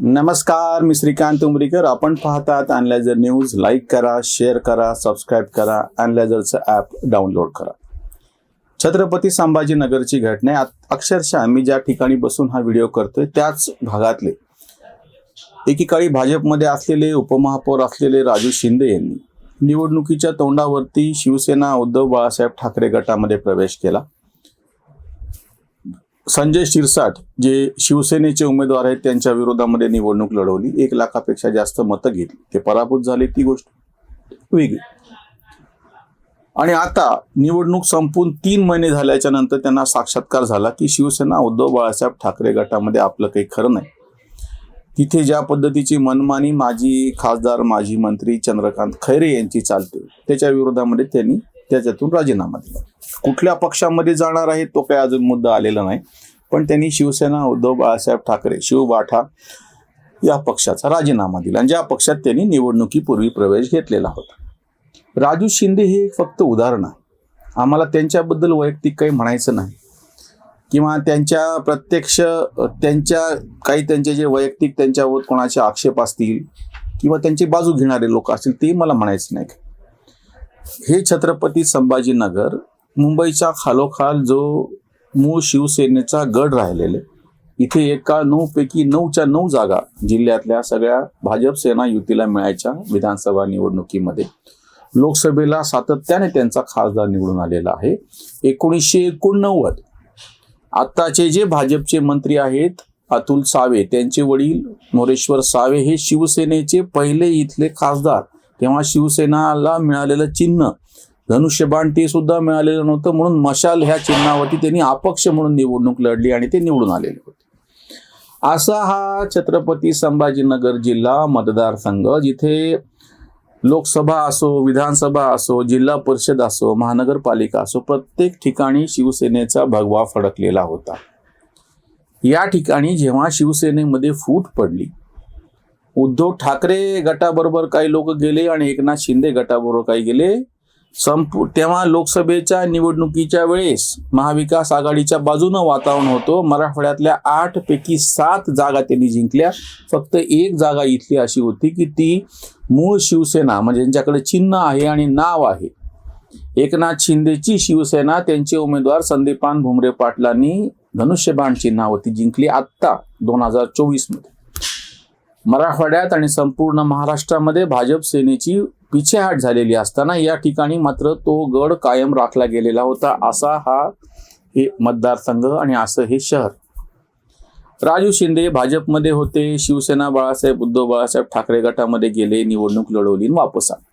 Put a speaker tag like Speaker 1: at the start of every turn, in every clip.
Speaker 1: नमस्कार मी श्रीकांत उमरीकर. आपण पाहतात अनलायझर न्यूज लाईक करा शेअर करा सबस्क्राईब करा. अनलायझरचं ॲप डाउनलोड करा. छत्रपती संभाजीनगरची घटना अक्षरशः मी ज्या ठिकाणी बसून हा व्हिडिओ करतोय त्याच भागातले. एकीकाळी भाजपमध्ये असलेले उपमहापौर असलेले राजू शिंदे यांनी निवडणुकीच्या तोंडावरती शिवसेना उद्धव बाळासाहेब ठाकरे गटामध्ये प्रवेश केला. संजय शिरसाट जे शिवसेनेचे उमेदवार आहेत त्यांच्या विरोधामध्ये निवडणूक लढवली. एक लाखापेक्षा जास्त मतं घेतली. ते पराभूत झाले ती गोष्ट. वेगळी. आणि आता निवडणूक संपून तीन महिने झाल्याच्यानंतर त्यांना साक्षात्कार झाला की शिवसेना उद्धव बाळासाहेब ठाकरे गटामध्ये आपलं काही खरं नाही. तिथे ज्या पद्धतीची मनमानी माजी खासदार माजी मंत्री चंद्रकांत खैरे यांची चालते त्याच्या विरोधामध्ये त्यांनी त्याच्यातून राजीनामा दिला. कुठल्या पक्षामध्ये जाणार आहे तो काही अजून मुद्दा आलेला नाही. पण त्यांनी शिवसेना उद्धव बाळासाहेब ठाकरे शिवबाठा या पक्षाचा राजीनामा दिला. आणि ज्या पक्षात त्यांनी निवडणुकीपूर्वी प्रवेश घेतलेला होता. राजू शिंदे हे फक्त उदाहरण आहे. आम्हाला त्यांच्याबद्दल वैयक्तिक काही म्हणायचं नाही. किंवा त्यांच्या प्रत्यक्ष त्यांच्या काही त्यांचे जे वैयक्तिक त्यांच्यावर कोणाचे आक्षेप असतील किंवा त्यांची बाजू घेणारे लोक असतील ते मला म्हणायचं नाही. हे छत्रपती संभाजीनगर मुंबईच्या खालोखाल जो मूळ शिवसेनेचा गड राहिलेले इथे एका नऊ पैकी नऊच्या नऊ जागा जिल्ह्यातल्या सगळ्या भाजप सेना युतीला मिळायच्या विधानसभा निवडणुकीमध्ये. लोकसभेला सातत्याने त्यांचा खासदार निवडून आलेला आहे. एकोणीसशे एकोणनव्वद आत्ताचे जे भाजपचे मंत्री आहेत अतुल सावे त्यांचे वडील मोरेश्वर सावे हे शिवसेनेचे पहिले इथले खासदार. तेव्हा शिवसेनाला मिळालेलं चिन्ह धनुष्यबाण ते सुद्धा मिळालेलं नव्हतं. म्हणून मशाल ह्या चिन्हावरती त्यांनी अपक्ष म्हणून निवडणूक लढली आणि ते निवडून आलेले होते. असा हा छत्रपती संभाजीनगर जिल्हा मतदारसंघ जिथे लोकसभा असो विधानसभा असो जिल्हा परिषद असो महानगरपालिका असो प्रत्येक ठिकाणी शिवसेनेचा भगवा फडकलेला होता. या ठिकाणी जेव्हा शिवसेनेमध्ये फूट पडली उद्धव ठाकरे गटाबरोबर काही लोक गेले आणि एकनाथ शिंदे गटाबरोबर काही गेले. संपू तेव्हा लोकसभेच्या निवडणुकीच्या वेळेस महाविकास आघाडीच्या बाजूनं वातावरण होतं. मराठवाड्यातल्या आठ पैकी सात जागा त्यांनी जिंकल्या. फक्त एक जागा इथली अशी होती की ती मूळ शिवसेना म्हणजे ज्यांच्याकडे चिन्ह आहे आणि नाव आहे. एकनाथ शिंदेची शिवसेना त्यांचे उमेदवार संदीपान भुमरे पाटलांनी धनुष्यबाण चिन्हावरती जिंकली आत्ता दोन हजार चोवीसमध्ये. मराठवाड्यात आणि संपूर्ण महाराष्ट्रामध्ये भाजप सेनेची पिछेहाट झालेली असताना या ठिकाणी मात्र तो गड कायम राखला गेलेला होता असा हा हे मतदारसंघ आणि असं हे शहर. राजू शिंदे भाजपमध्ये होते शिवसेना बाळासाहेब उद्धव बाळासाहेब ठाकरे गटामध्ये गेले निवडणूक लढवली वापस आले.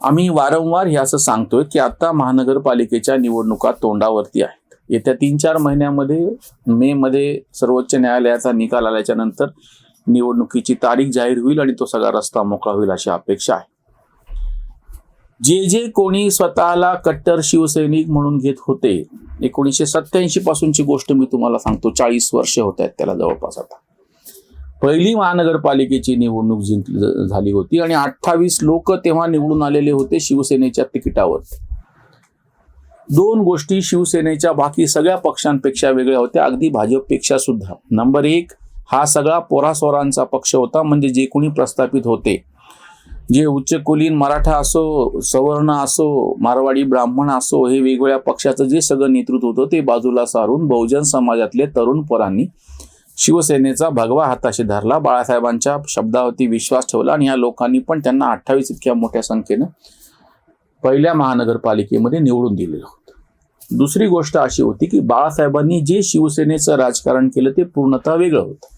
Speaker 1: आम्ही वारंवार हे असं सांगतोय की आता महानगरपालिकेच्या निवडणुका तोंडावरती आहे येत्या तीन चार महिन्यामध्ये मे मध्ये सर्वोच्च न्यायालयाचा निकाल आल्याच्यानंतर निवडणुकीची तारीख जाहीर होईल आणि तो सगळा रस्ता मोकळा होईल अशी अपेक्षा आहे. जे जे कोणी स्वतःला कट्टर शिवसैनिक म्हणून घेत होते एकोणीसशे सत्याऐंशी पासूनची गोष्ट मी तुम्हाला सांगतो चाळीस वर्ष होत आहेत त्याला जवळपास आता. पहिली महानगरपालिकेची निवडणूक जिंक झाली होती आणि अठ्ठावीस लोक तेव्हा निवडून आलेले होते शिवसेनेच्या तिकिटावर. दोन गोष्टी शिवसेनेच्या बाकी सगळ्या पक्षांपेक्षा वेगळ्या होत्या. अगदी भाजपपेक्षा सुद्धा. नंबर एक हा सगळा पोरासोरांचा पक्ष होता म्हणजे जे कोणी प्रस्थापित होते. जे उच्चकुलीन मराठा असो सवर्ण असो मारवाडी ब्राह्मण असो हे वेगवेगळ्या पक्षाचं जे सगळं नेतृत्व होतं ते बाजूला सारून बहुजन समाजातले तरुण पोरांनी शिवसेनेचा भगवा हाताशी धरला. बाळासाहेबांच्या शब्दावरती विश्वास ठेवला आणि या लोकांनी पण त्यांना अठ्ठावीस इतक्या मोठ्या संख्येनं पहिल्या महानगरपालिकेमध्ये निवडून दिलेलं होतं. दुसरी गोष्ट अशी होती की बाळासाहेबांनी जे शिवसेनेचं राजकारण केलं ते पूर्णतः वेगळं होतं.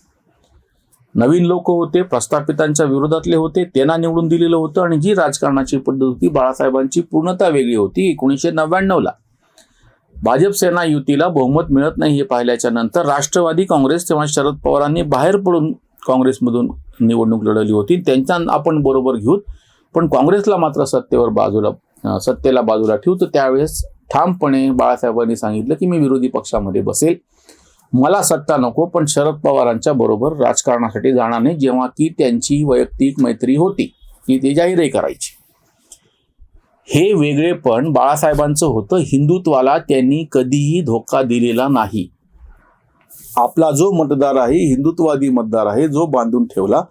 Speaker 1: नवीन लोक होते प्रस्थापितांच्या विरोधातले होते त्यांना निवडून दिलेलं होतं आणि जी राजकारणाची पद्धत होती बाळासाहेबांची पूर्णतः वेगळी होती एकोणीसशे नव्याण्णवला. भाजप सेना युतीला बहुमत मिळत नाही हे पाहिल्याच्या नंतर राष्ट्रवादी काँग्रेस तेव्हा शरद पवारांनी बाहेर पडून काँग्रेसमधून निवडणूक लढवली होती. त्यांच्या आपण बरोबर घेऊ पण काँग्रेसला मात्र सत्तेवर बाजूला सत्तेला बाजूला ठेवू. तर त्यावेळेस ठामपणे बाळासाहेबांनी सांगितलं की मी विरोधी पक्षामध्ये बसेल. मला सत्ता नको पण शरद पवारांच्या बरोबर राजकारणासाठी जाणार नाही जेव्हा की त्यांची वैयक्तिक मैत्री होती. की ते जाहीरही करायची. हे वेगळेपण बाळासाहेबांचं होतं. हिंदुत्वाला त्यांनी कधीही धोका दिलेला नाही. आपला जो मतदार आहे हिंदुत्ववादी मतदार आहे जो बांधून ठेवला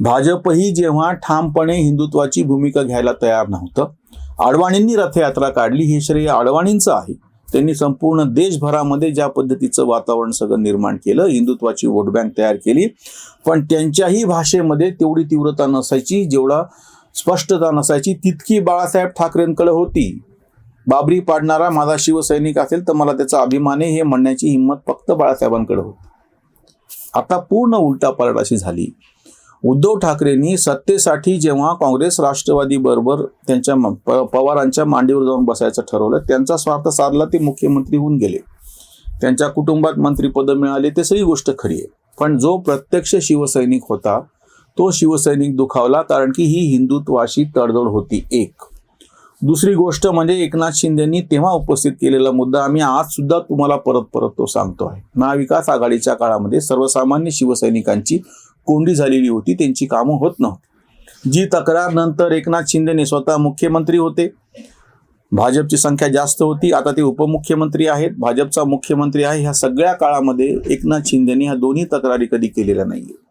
Speaker 1: भाजपही जेव्हा ठामपणे हिंदुत्वाची भूमिका घ्यायला तयार नव्हतं अडवाणींनी रथयात्रा काढली. हे श्रेय अडवाणींचं आहे. त्यांनी संपूर्ण देशभरामध्ये ज्या पद्धतीचं वातावरण सगळं निर्माण केलं हिंदुत्वाची वोट बँक तयार केली पण त्यांच्याही भाषेमध्ये तेवढी तीव्रता नसायची जेवढा स्पष्टता नसायची तितकी बाळासाहेब ठाकरेंकडे होती. बाबरी पाडणारा माझा शिवसैनिक असेल तर मला त्याचा अभिमान आहे हे म्हणण्याची हिंमत फक्त बाळासाहेबांकडे होती. आता पूर्ण उलटा पालट अशी झाली. उद्धव ठाकरेंनी सत्तेसाठी जेव्हा काँग्रेस राष्ट्रवादी बरोबर त्यांच्या प- पवारांच्या मांडीवर जाऊन बसायचं ठरवलं त्यांचा स्वार्थ साधला ते मुख्यमंत्री होऊन गेले. त्यांच्या कुटुंबात मंत्रीपद मिळाले ते सगळी गोष्ट खरी आहे. पण जो प्रत्यक्ष शिवसैनिक होता तो शिवसैनिक दुखावला कारण की ही हिंदुत्वाशी तडजोड होती एक. दुसरी गोष्ट म्हणजे एकनाथ शिंदेनी तेव्हा उपस्थित केलेला मुद्दा आम्ही आज सुद्धा तुम्हाला परत परत तो सांगतो आहे महाविकास आघाडीच्या काळामध्ये सर्वसामान्य शिवसैनिकांची कोंडी झालेली होती त्यांची कामं होत नव्हती. जी तक्रार नंतर एकनाथ शिंदेने स्वतः मुख्यमंत्री होते. भाजपची संख्या जास्त होती आता ते उपमुख्यमंत्री आहेत. भाजपचा मुख्यमंत्री आहे ह्या सगळ्या काळामध्ये एकनाथ शिंदेने ह्या दोन्ही तक्रारी कधी केलेल्या नाहीये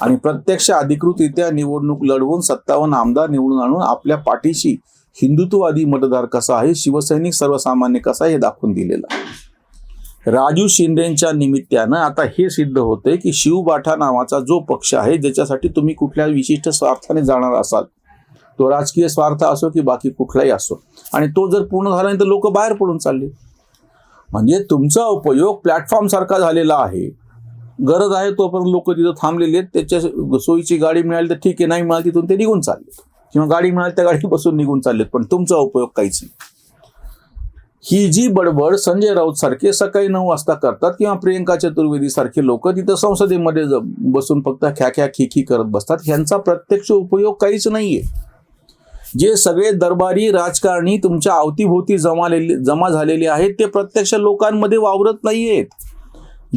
Speaker 1: आणि प्रत्यक्ष अधिकृतरित्या निवडणूक लढवून सत्तावन्न आमदार निवडून आणून आपल्या पाठीशी हिंदुत्ववादी मतदार कसा आहे शिवसैनिक सर्वसामान्य कसा आहे हे दाखवून दिलेलं आहे. राजू शिंदेच्या निमित्तानं आता हे सिद्ध होते की शिवबाठा नावाचा जो पक्ष आहे ज्याच्यासाठी तुम्ही कुठल्या विशिष्ट स्वार्थाने जाणार असाल तो राजकीय स्वार्थ असो की बाकी कुठलाही असो आणि तो जर पूर्ण झाला नाही तर लोक बाहेर पडून चालले. म्हणजे तुमचा उपयोग प्लॅटफॉर्म सारखा झालेला आहे. गरज आहे तोपर्यंत लोक तिथं थांबलेले आहेत त्याच्या सोयीची गाडी मिळाली तर ठीक आहे नाही मिळाली तिथून ते निघून चालले. किंवा गाडी मिळाली त्या गाडी बसून निघून चाललेत पण तुमचा उपयोग काहीच नाही. ही जी बडबड संजय राऊत सारखे सकाळी नऊ वाजता करतात किंवा प्रियंका चतुर्वेदी सारखे लोक तिथं संसदेमध्ये ज- बसून फक्त ख्या ख्या खिखी करत बसतात ह्यांचा प्रत्यक्ष उपयोग काहीच नाहीये. जे सगळे दरबारी राजकारणी तुमच्या अवतीभोवती जमालेले जमा झालेले आहेत ते प्रत्यक्ष लोकांमध्ये वावरत नाहीयेत.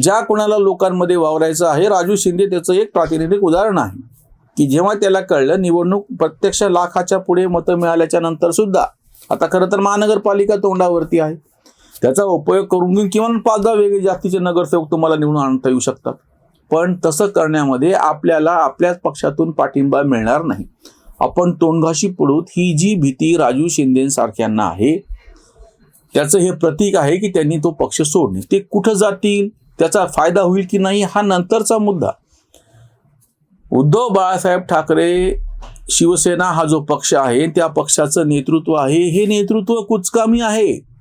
Speaker 1: ज्या कोणाला लोकांमध्ये वावरायचं आहे राजू शिंदे त्याचं एक प्रातिनिधिक उदाहरण आहे. की जेव्हा त्याला कळलं निवडणूक प्रत्यक्ष लाखाच्या पुढे मतं मिळाल्याच्या नंतर सुद्धा आता खरं तर महानगरपालिका तोंडावरती आहे. त्याचा उपयोग करून घेऊन किमान पाच दहा वेगळे जास्तीचे नगरसेवक तुम्हाला निवडून आणता येऊ शकतात. पण तसं करण्यामध्ये आपल्याला आपल्याच पक्षातून पाठिंबा मिळणार नाही. आपण तोंडघाशी पडूत ही जी भीती राजू शिंदेसारख्यांना आहे त्याचं हे प्रतीक आहे की त्यांनी तो पक्ष सोडणे. ते कुठं जातील त्याचा फायदा होईल की नाही हा नंतरचा मुद्दा. उद्धव बाळासाहेब ठाकरे शिवसेना हा जो पक्ष आहे त्या पक्षाचं नेतृत्व आहे. हे नेतृत्व कुचकामी आहे.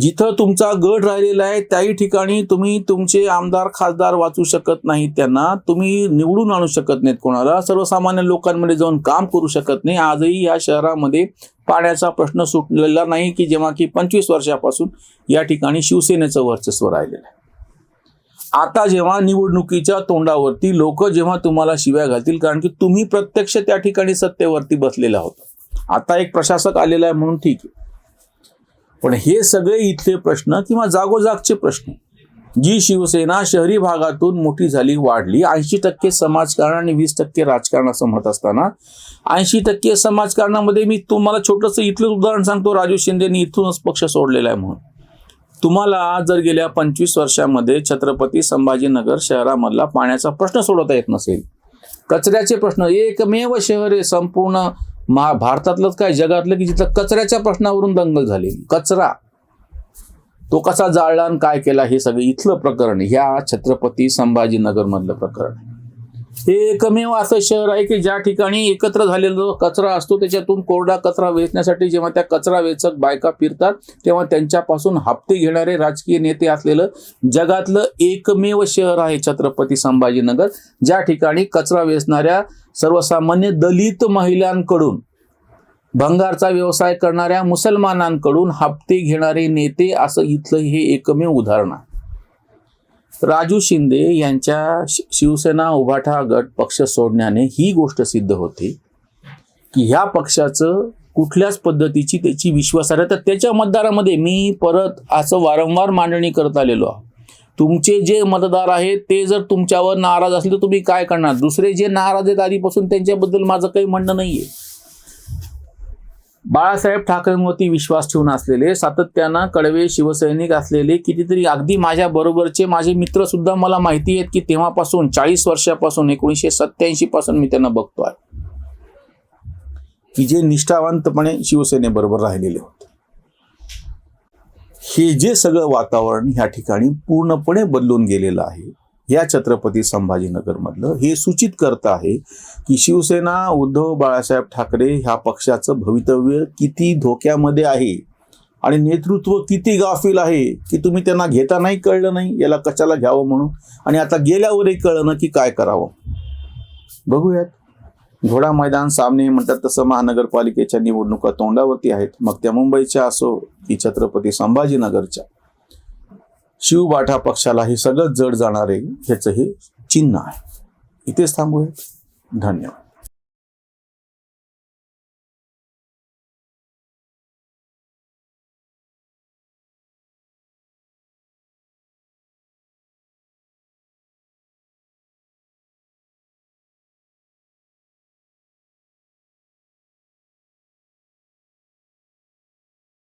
Speaker 1: जिथं तुमचा गड राहिलेला आहे त्याही ठिकाणी तुम्ही तुमचे आमदार खासदार वाचू शकत नाहीत त्यांना. तुम्ही निवडून आणू शकत नाहीत कोणाला. सर्वसामान्य लोकांमध्ये जाऊन काम करू शकत नाही. आजही या शहरामध्ये पाण्याचा प्रश्न सुटलेला नाही की जेव्हा की पंचवीस वर्षापासून या ठिकाणी शिवसेनेचं वर्चस्व राहिलेलं आहे. आता जेव्हा निवडणुकीच्या तोंडावरती लोक जेव्हा तुम्हाला शिव्या घालतील कारण की तुम्ही प्रत्यक्ष त्या ठिकाणी सत्तेवरती बसलेला होता. आता एक प्रशासक आलेला आहे म्हणून ठीक आहे. पण हे सगळे इथले प्रश्न किंवा जागोजागचे प्रश्न जी शिवसेना शहरी भागातून मोठी झाली वाढली ऐंशी टक्के समाजकारण आणि वीस टक्के राजकारण असं म्हणत असताना ऐंशी टक्के समाजकारणामध्ये मी तुम्हाला छोटंसं इथलं उदाहरण सांगतो राजू शिंदेनी इथूनच पक्ष सोडलेला आहे म्हणून. तुम्हाला जर गेल्या पंचवीस वर्षामध्ये छत्रपती संभाजीनगर शहरामधला पाण्याचा प्रश्न सोडवता येत नसेल कचऱ्याचे प्रश्न एकमेव शहर आहे संपूर्ण मा भारतातलंच काय जगातलं की जिथं कचऱ्याच्या प्रश्नावरून दंगल झाली कचरा तो कसा जाळला आणि काय केला हे सगळं इथलं प्रकरण ह्या छत्रपती संभाजीनगरमधलं प्रकरण आहे. हे एकमेव असं शहर आहे की ज्या ठिकाणी एकत्र झालेला कचरा असतो त्याच्यातून कोरडा कचरा वेचण्यासाठी जेव्हा त्या कचरा वेचक बायका फिरतात तेव्हा त्यांच्यापासून हप्ते घेणारे राजकीय नेते असलेलं जगातलं एकमेव शहर आहे छत्रपती संभाजीनगर ज्या ठिकाणी कचरा वेचणाऱ्या सर्वसामान्य दलित महिलांकडून भंगारचा व्यवसाय करणाऱ्या मुसलमानांकडून हप्ते घेणारे नेते असं इथलं हे एकमेव उदाहरण आहे. राजू शिंदे यांच्या शि- शिवसेना उभाठा गट पक्ष सोडण्याने ही गोष्ट सिद्ध होते. की ह्या पक्षाचं कुठल्याच पद्धतीची त्याची विश्वासार्हता त्याच्या मतदारामध्ये मी परत असं वारंवार मांडणी करत आलेलो आहे. तुमचे जे मतदार आहेत ते जर तुमच्यावर नाराज असले तर तुम्ही काय करणार? दुसरे जे नाराज आहेत आधीपासून त्यांच्याबद्दल माझं काही म्हणणं नाही आहे
Speaker 2: बाळासाहेब ठाकरेंवरती विश्वास ठेवून असलेले सातत्यानं कडवे शिवसैनिक असलेले कितीतरी अगदी माझ्या बरोबरचे माझे मित्र सुद्धा मला माहिती आहेत की तेव्हापासून चाळीस वर्षापासून एकोणीसशे सत्याऐंशी पासून मी त्यांना बघतो आहे.
Speaker 1: की जे निष्ठावंतपणे शिवसेनेबरोबर राहिलेले होते. हे जे सगळं वातावरण ह्या ठिकाणी पूर्णपणे बदलून गेलेलं आहे या छत्रपती संभाजीनगरमधलं हे सूचित करत आहे की शिवसेना उद्धव बाळासाहेब ठाकरे ह्या पक्षाचं भवितव्य किती धोक्यामध्ये आहे आणि नेतृत्व किती गाफील आहे की तुम्ही त्यांना घेता नाही कळलं नाही याला कशाला घ्यावं म्हणून? आणि आता गेल्यावरही कळलं की काय करावं? बघूयात. घोडा मैदान सामने म्हणतात तसं महानगरपालिकेच्या निवडणुका तोंडावरती आहेत. मग त्या मुंबईच्या असो की छत्रपती संभाजीनगरच्या. शिवबाठा पक्षाला हे सगळं जड जाणारे ह्याचं हे चिन्ह आहे. इथेच थांबूया धन्यवाद.